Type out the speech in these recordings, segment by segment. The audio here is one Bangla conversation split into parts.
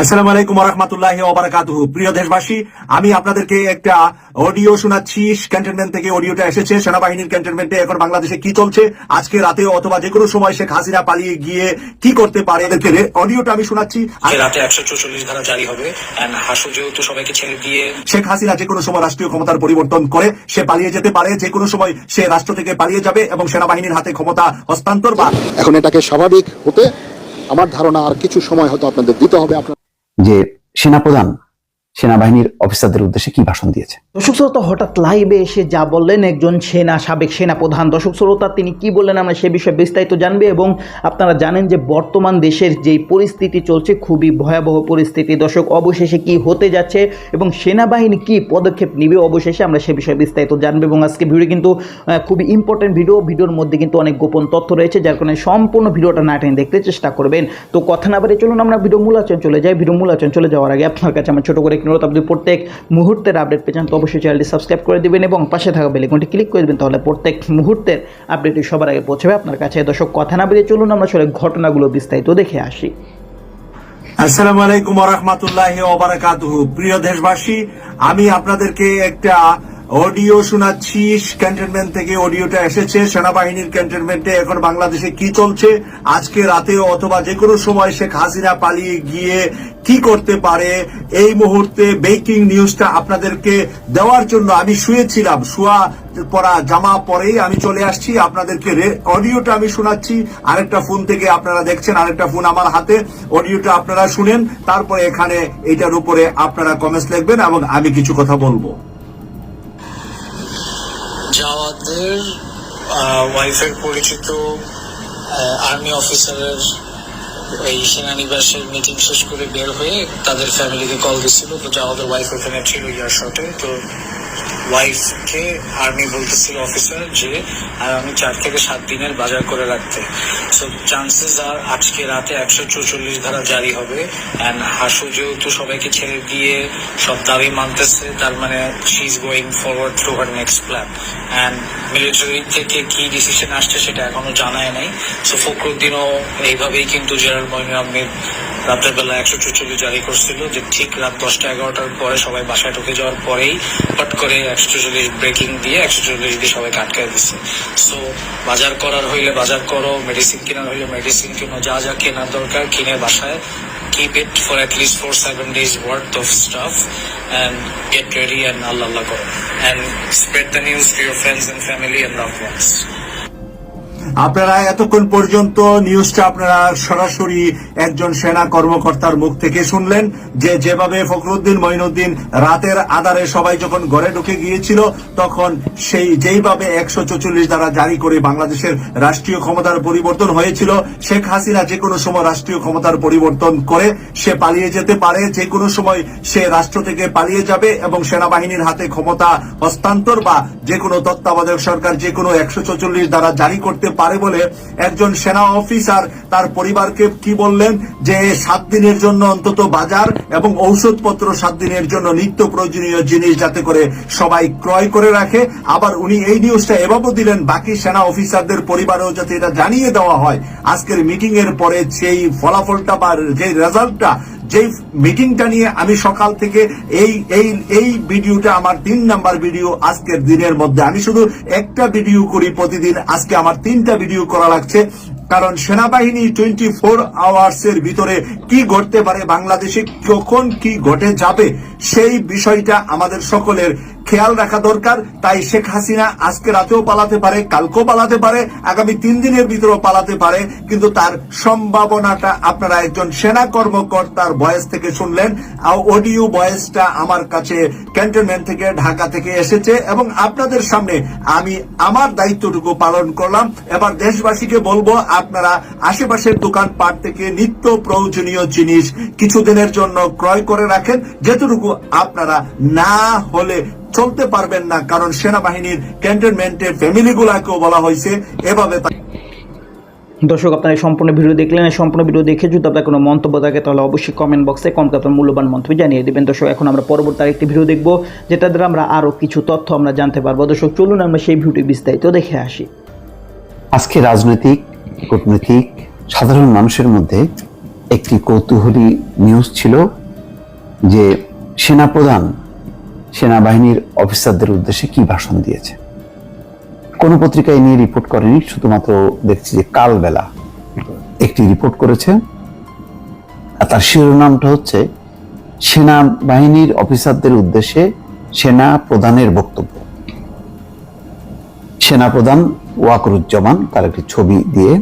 আসসালামু আলাইকুম রহমতুল্লাহ ওবরাকাতুহু প্রিয় দেশবাসী আমি আপনাদেরকে একটা অডিও শোনাচ্ছি। ক্যান্টনমেন্ট থেকে অডিওটা এসেছে। সেনাবাহিনীর ক্যান্টনমেন্টে এখন বাংলাদেশে কি চলছে আজকে রাতে অথবা যে কোনো সময় শেখ হাসিনা পালিয়ে গিয়ে কি করতে পারে এদেরকে অডিওটা আমি শোনাচ্ছি। রাতে একশো চৌচল্লিশ ধারা জারি হবে। হাসু যেহেতু সবাইকে ছেড়ে দিয়ে শেখ হাসিনা যে কোনো সময় রাষ্ট্রীয় ক্ষমতার পরিবর্তন করে সে পালিয়ে যেতে পারে। যে কোনো সময় সে রাষ্ট্র থেকে পালিয়ে যাবে এবং সেনাবাহিনীর হাতে ক্ষমতা হস্তান্তর বা এখন এটাকে স্বাভাবিক হতে আমার ধারণা আর কিছু সময় হয়তো আপনাদের দিতে হবে। আপনার যে সেনাপ্রধান সেনাবাহিনীর অফিসারদের উদ্দেশ্যে কি ভাষণ দিয়েছে? দর্শক শ্রোতা, হঠাৎ লাইভে এসে যা বললেন একজন সেনা সাবেক সেনা প্রধান দর্শক শ্রোতা, তিনি কি বললেন আমরা সে বিষয়ে বিস্তারিত জানবে এবং আপনারা জানেন যে বর্তমান দেশের যেই পরিস্থিতি চলছে, খুবই ভয়াবহ পরিস্থিতি। দর্শক, অবশেষে কি হতে যাচ্ছে এবং সেনাবাহিনী কি পদক্ষেপ নিবে, অবশেষে আমরা সে বিষয়ে বিস্তারিত জানব এবং আজকে ভিডিও কিন্তু খুবই ইম্পর্টেন্ট ভিডিও ভিডিওর মধ্যে কিন্তু অনেক গোপন তথ্য রয়েছে, যার কারণে সম্পূর্ণ ভিডিওটা না টেনে দেখতে চেষ্টা করবেন। তো কথা না বাড়িয়ে চলুন, আমরা ভিডিও মূল আচরণ চলে যাই। ভিডিও মূল আচরণ চলে যাওয়ার আগে আপনার কাছে আমার ছোটো করে অনুরোধ, আপনি প্রত্যেক মুহূর্তের আপডেট পেয়ে যান, তো অবশ্যই চ্যানেলটি সাবস্ক্রাইব করে দেবেন এবং পাশে থাকা বেলিকনটি ক্লিক করে দেবেন, তাহলে প্রত্যেক মুহূর্তের আপডেটটি সবার আগে পৌঁছবে আপনার কাছে। দর্শক, কথা না বেরিয়ে চলুন, আমরা আসলে ঘটনাগুলো বিস্তারিত দেখে আসি। আসসালামু আলাইকুম রহমতুল্লাহ ওবরাকাতুহু প্রিয় দেশবাসী, আমি আপনাদেরকে একটা অডিও শোনাচ্ছি ক্যান্টনমেন্ট থেকে অডিওটা এসেছে, সেনাবাহিনীর ক্যান্টনমেন্টে এখন বাংলাদেশে কি চলছে, আজকে রাতে অথবা যে কোনো সময় শেখ হাসিনা পালিয়ে গিয়ে কি করতে পারে, এই মুহূর্তে বেকিং নিউজটা আপনাদেরকে দেওয়ার জন্য আমি শুয়েছিলাম, শুয়া পরা জামা পরেই আমি চলে আসছি, আপনাদেরকে অডিওটা আমি শোনাচ্ছি, আরেকটা ফোন থেকে আপনারা দেখছেন, আরেকটা ফোন আমার হাতে, অডিওটা আপনারা শুনেন, তারপরে এখানে এটার উপরে আপনারা কমেন্টস লিখবেন এবং আমি কিছু কথা বলব। জাওয়াদের ওয়াইফের পরিচিত আর্মি অফিসারের এই সেনানিবাসের মিটিং শেষ করে বের হয়ে তাদের ফ্যামিলিকে কল দিছিল। তো জাওয়াদের ওয়াইফ ওখানে ছিল ইয়ার শটে তো ওয়াইফকে আর্মি বলতেছিল অফিসার যে আগামী চার থেকে সাত দিনের বাজার করে রাখতে। সো চান্সেস আর আজকে রাতে একশো চৌচল্লিশ ধারা জারি হবে। অ্যান্ড হাসু যেহেতু সবাইকে ছেড়ে দিয়ে সব দাবি মানতেছে, তার মানে she is going forward through her next plan and military থেকে কি ডিসিশন আসছে সেটা এখনও জানায় নাই। সো ফখরুদ্দিনও এইভাবেই কিন্তু জেনারেল মইন আহমেদ রাতের বেলা একশো চৌচল্লিশ জারি করছিল যে ঠিক রাত দশটা এগারোটার পরে সবাই বাসায় ঢুকে যাওয়ার পরেই হট করে একশো চল্লিশ ব্রেকিং দিয়ে একশো চল্লিশ দিয়ে সবাইকে আটকায় দিচ্ছে সো বাজার করার হইলে বাজার করো মেডিসিন কেনার হইলে মেডিসিন কেনো, যা যা কেনার দরকার কিনে বাসায়। Keep it for at least four, seven days worth of stuff and get ready and Allah Allah karo and spread the news to your friends and family and. আপনারা এতক্ষণ পর্যন্ত নিউজটা আপনারা সরাসরি একজন সেনা কর্মকর্তার মুখ থেকে শুনলেন, যে যেভাবে ফখরুদ্দিন, মঈনুদ্দিন রাতের আধারে সবাই যখন ঘরে ঢুকে গিয়েছিল, তখন সেই যেইভাবে একশো চৌচল্লিশ দ্বারা জারি করে বাংলাদেশের রাষ্ট্রীয় ক্ষমতার পরিবর্তন হয়েছিল, শেখ হাসিনা যে কোনো সময় রাষ্ট্রীয় ক্ষমতার পরিবর্তন করে সে পালিয়ে যেতে পারে, যে কোনো সময় সে রাষ্ট্র থেকে পালিয়ে যাবে এবং সেনাবাহিনীর হাতে ক্ষমতা হস্তান্তর বা যে কোনো তত্ত্বাবধায়ক সরকার যে কোনো একশো চৌচল্লিশ দ্বারা জারি করতে পারে বলে একজন সেনা অফিসার তার পরিবারকে কি বললেন? যে সাত দিনের জন্য অন্তত বাজার এবং ঔষধপত্র সাত দিনের জন্য নিত্য প্রয়োজনীয় জিনিস যাতে করে সবাই ক্রয় করে রাখে। আবার উনি এই নিউজটা এভাবেও দিলেন, বাকি সেনা অফিসারদের পরিবারেও যাতে এটা জানিয়ে দেওয়া হয়। আজকের মিটিং এর পরে সেই ফলাফলটা বা যে রেজাল্টটা যেই মিটিংটা নিয়ে আমি সকাল থেকে এই এই এই ভিডিওটা, আমার তিন নাম্বার ভিডিও আজকের দিনের মধ্যে। আমি শুধু একটা ভিডিও করি প্রতিদিন। আজকে আমার তিনটা ভিডিও করা লাগছে। কারণ সেনাবাহিনী টোয়েন্টি ফোর আওয়ার্স এর ভিতরে কি ঘটতে পারে, বাংলাদেশে কখন কি ঘটে যাবে, সেই বিষয়টা আমাদের সকলের খেয়াল রাখা দরকার, তাই শেখ হাসিনা আজকে রাতেও পালাতে পারে, কালকেও পালাতে পারে, আগামী তিন দিনের ভিতরেও পালাতে পারে, কিন্তু তার সম্ভাবনাটা আপনারা একজন সেনা কর্মকর্তার বয়স থেকে শুনলেন। অডিও বয়সটা আমার কাছে ক্যান্টনমেন্ট থেকে, ঢাকা থেকে এসেছে এবং আপনাদের সামনে আমি আমার দায়িত্বটুকু পালন করলাম। এবার দেশবাসীকে বলব, আপনারা আশেপাশের দোকানপাট থেকে নিত্য প্রয়োজনীয় জিনিস কিছুদিনের জন্য ক্রয় করে রাখেন, যেটুকু আপনারা না হলে চলতে পারবেন না কারণ সেনাবাহিনীর ক্যান্টনমেন্টের ফ্যামিলিগুলাকেও বলা হয়েছে এভাবে দর্শক আপনারা এই সম্পূর্ণ ভিডিও দেখলেন এই সম্পূর্ণ ভিডিও দেখে যদি আপনার কোনো মন্তব্য থাকে তাহলে অবশ্যই কমেন্ট বক্সে কম আপনার মূল্যবান মন্তব্য জানিয়ে দেবেন। দর্শক এখন আমরা পরবর্তী আরেকটি ভিডিও দেখব যেটা দ্বারা আমরা আরও কিছু তথ্য আমরা জানতে পারব। দর্শক চলুন আমরা সেই ভিডিওটি বিস্তারিত দেখে আসি। আজকে রাজনৈতিক কূটনৈতিক সাধারণ মানুষের মধ্যে একটি কৌতূহলী নিউজ ছিল যে সেনাপ্রধান সেনাবাহিনীর অফিসারদের উদ্দেশ্যে কি ভাষণ দিয়েছে? কোনো পত্রিকায় নিয়ে রিপোর্ট করেনি শুধুমাত্র দেখছি যে কালবেলা একটি রিপোর্ট করেছে। আর তার শিরোনামটা হচ্ছে সেনাবাহিনীর অফিসারদের উদ্দেশ্যে সেনা প্রধানের বক্তব্য। সেনাপ্রধান ওয়াকরুজ্জামান তার একটি ছবি দিয়ে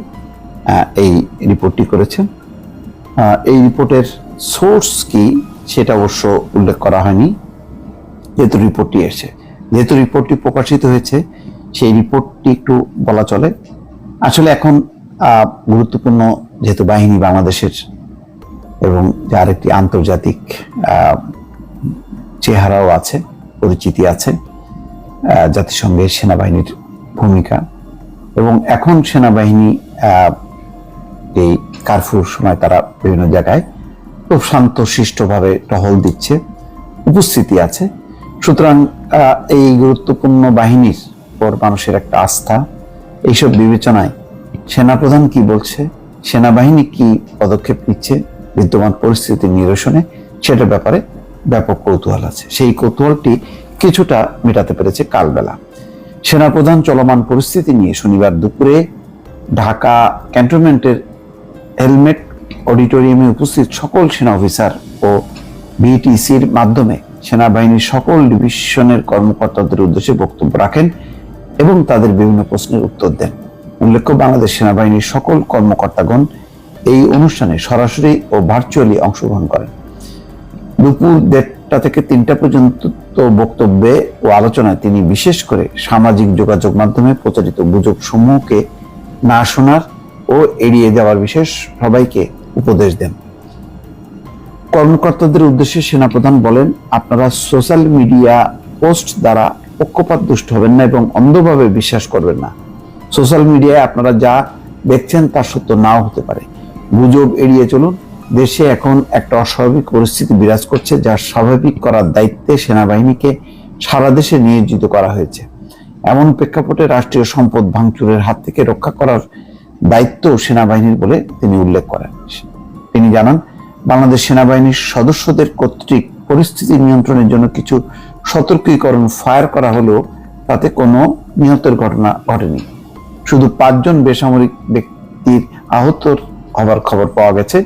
এই রিপোর্টটি করেছেন আহ, এই রিপোর্টের সোর্স কি সেটা অবশ্য উল্লেখ করা হয়নি। যেহেতু রিপোর্টটি এসে যেহেতু রিপোর্টটি প্রকাশিত হয়েছে, সেই রিপোর্টটি একটু বলা চলে। আসলে এখন গুরুত্বপূর্ণ যেহেতু বাহিনী বাংলাদেশের এবং যার একটি আন্তর্জাতিক চেহারাও আছে, পরিচিতি আছে জাতিসংঘের সেনাবাহিনীর ভূমিকা। এবং এখন সেনাবাহিনী এই কারফিউর সময় তারা বিভিন্ন জায়গায় খুব শান্ত শিষ্টভাবে টহল দিচ্ছে, উপস্থিতি আছে। সুতরাং এই গুরুত্বপূর্ণ বাহিনীর পর মানুষের একটা আস্থা। এইসব বিবেচনায় সেনাপ্রধান কি বলছে? সেনাবাহিনী কি পদক্ষেপ নিচ্ছে? বিদ্যমান পরিস্থিতি নিরসনে সেটার ব্যাপারে ব্যাপক কৌতূহল আছে। সেই কৌতূহলটি কিছুটা মেটাতে পেরেছে কালবেলা। সেনাপ্রধান চলমান পরিস্থিতি নিয়ে শনিবার দুপুরে ঢাকা ক্যান্টনমেন্টের হেলমেট অডিটোরিয়ামে উপস্থিত সকল সেনা অফিসার ও বিটিসির মাধ্যমে সেনাবাহিনীর সকল ডিভিশনের কর্মকর্তাদের উদ্দেশ্যে বক্তব্য রাখেন এবং তাদের বিভিন্ন প্রশ্নের উত্তর দেন। উল্লেখ্য, বাংলাদেশ সেনাবাহিনীর সকল কর্মকর্তাগণ এই অনুষ্ঠানে সরাসরি ও ভার্চুয়ালি অংশগ্রহণ করেন। দুপুর দেড়টা থেকে তিনটা পর্যন্ত বক্তব্যে ও আলোচনায় তিনি বিশেষ করে সামাজিক যোগাযোগ মাধ্যমে প্রচারিত গুজব সমূহকে না শোনার ও এড়িয়ে যাওয়ার বিশেষ সবাইকে উপদেশ দেন। কর্মকর্তাদের উদ্দেশ্যে সেনাপ্রধান বলেন, আপনারা সোশ্যাল মিডিয়া পোস্ট দ্বারা পক্ষপাত দুষ্ট হবেন না এবং অন্ধভাবে বিশ্বাস করবেন না। সোশ্যাল মিডিয়ায় আপনারা যা দেখছেন তা সত্য নাও হতে পারে। গুজব এড়িয়ে চলুন। দেশে এখন একটা অস্বাভাবিক পরিস্থিতি বিরাজ করছে, যা স্বাভাবিক করার দায়িত্বে সেনাবাহিনীকে সারা দেশে নিয়োজিত করা হয়েছে। এমন প্রেক্ষাপটে রাষ্ট্রীয় সম্পদ ভাঙচুরের হাত থেকে রক্ষা করার দায়িত্ব সেনাবাহিনীর বলে তিনি উল্লেখ করেন। তিনি জানান বাংলাদেশ সেনাবাহিনীর সদস্যদের কর্তৃক পরিস্থিতি নিয়ন্ত্রণের জন্য কিছু সতর্কীকরণ ফায়ার করা হলেও তাতে কোনো নিহতের ঘটনা ঘটেনি। শুধু পাঁচজন বেসামরিক ব্যক্তির আহত হবার খবর পাওয়া গেছে।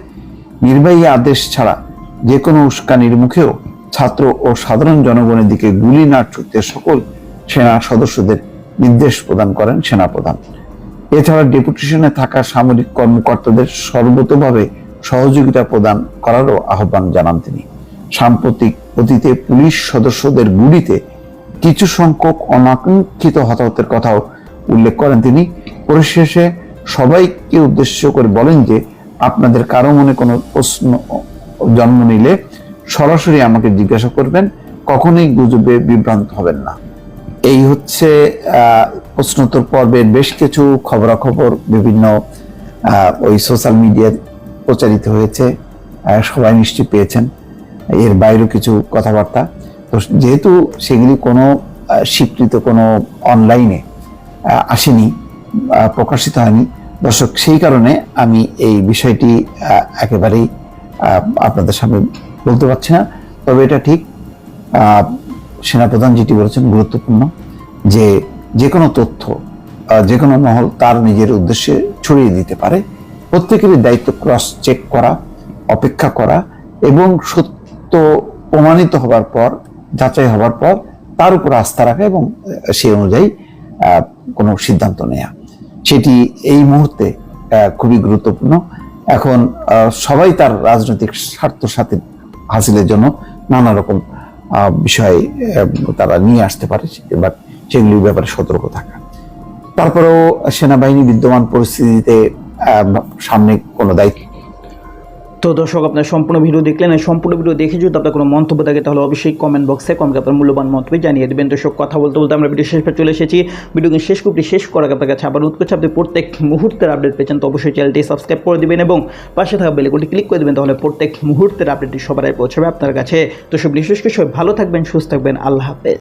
নির্বাহী আদেশ ছাড়া যে কোনো উস্কানির মুখেও ছাত্র ও সাধারণ জনগণের দিকে গুলি না ছুটতে সকল সেনা সদস্যদের নির্দেশ প্রদান করেন সেনাপ্রধান। এছাড়া ডেপুটেশনে থাকা সামরিক কর্মকর্তাদের সর্বতভাবে সহযোগিতা প্রদান করারও আহ্বান জানান তিনি। সাম্প্রতিক অতীতে পুলিশ সদস্যদের গুলিতে কিছু সংখ্যক অনাকাঙ্ক্ষিত হতাহতের কথাও উল্লেখ করেন তিনি। পরিশেষে সবাইকে উদ্দেশ্য করে বলেন যে, আপনাদের কারও মনে কোনো প্রশ্ন জন্ম নিলে সরাসরি আমাকে জিজ্ঞাসা করবেন, কখনোই গুজবে বিভ্রান্ত হবেন না। এই হচ্ছে প্রশ্নোত্তর পর্বের বেশ কিছু খবরাখবর বিভিন্ন ওই সোশ্যাল মিডিয়ায় প্রচারিত হয়েছে সবাই নিশ্চয়ই পেয়েছেন। এর বাইরেও কিছু কথাবার্তা। তো যেহেতু সেগুলি কোনো স্বীকৃত কোনো অনলাইনে আসেনি প্রকাশিত হয়নি, দর্শক, সেই কারণে আমি এই বিষয়টি একেবারেই আপনাদের সামনে বলতে পারছি না। তবে এটা ঠিক সেনাপ্রধান যেটি বলেছেন, গুরুত্বপূর্ণ যে যে কোনো তথ্য যে কোনো মহল তার নিজের উদ্দেশ্যে ছড়িয়ে দিতে পারে। প্রত্যেকেরই দায়িত্ব ক্রস চেক করা, অপেক্ষা করা এবং সত্য প্রমাণিত হবার পর, যাচাই হবার পর তার উপর আস্থা রাখা এবং সেই অনুযায়ী কোনো সিদ্ধান্ত নেয়া। সেটি এই মুহূর্তে খুবই গুরুত্বপূর্ণ। এখন সবাই তার রাজনৈতিক স্বার্থ সাথে হাসিলের জন্য নানা রকম বিষয় তারা নিয়ে আসতে পারে এবার সেগুলির ব্যাপারে সতর্ক থাকা। তারপরেও সেনাবাহিনী বিদ্যমান পরিস্থিতিতে সামনে কোনো দায়িত্ব। তো দর্শক, আপনার সম্পূর্ণ ভিডিও দেখলেন। এই সম্পূর্ণ ভিডিও দেখে যদি আপনার কোনো মন্তব্য থাকে, তাহলে অবশ্যই কমেন্ট বক্সে কমেন্ট আপনার মূল্যবান মন্তব্য জানিয়ে দেবেন। দর্শক, কথা বলতে বলতে আমরা ভিডিও শেষ চলে এসেছি। ভিডিওকে শেষ করতে শেষ করার আপনার কাছে আবার উৎকোচ আপনি প্রত্যেক মুহূর্তের আপডেট পেয়েছেন তো অবশ্যই চ্যানেলটি সাবস্ক্রাইব করে দিবেন এবং পাশে থাকা বেলেকনটি ক্লিক করে দেবেন, তাহলে প্রত্যেক মুহূর্তের আপডেটটি সবার পৌঁছাবে আপনার কাছে। তো সব বিশেষ কিছু ভালো থাকবেন, সুস্থ থাকবেন, আল্লাহ হাফেজ।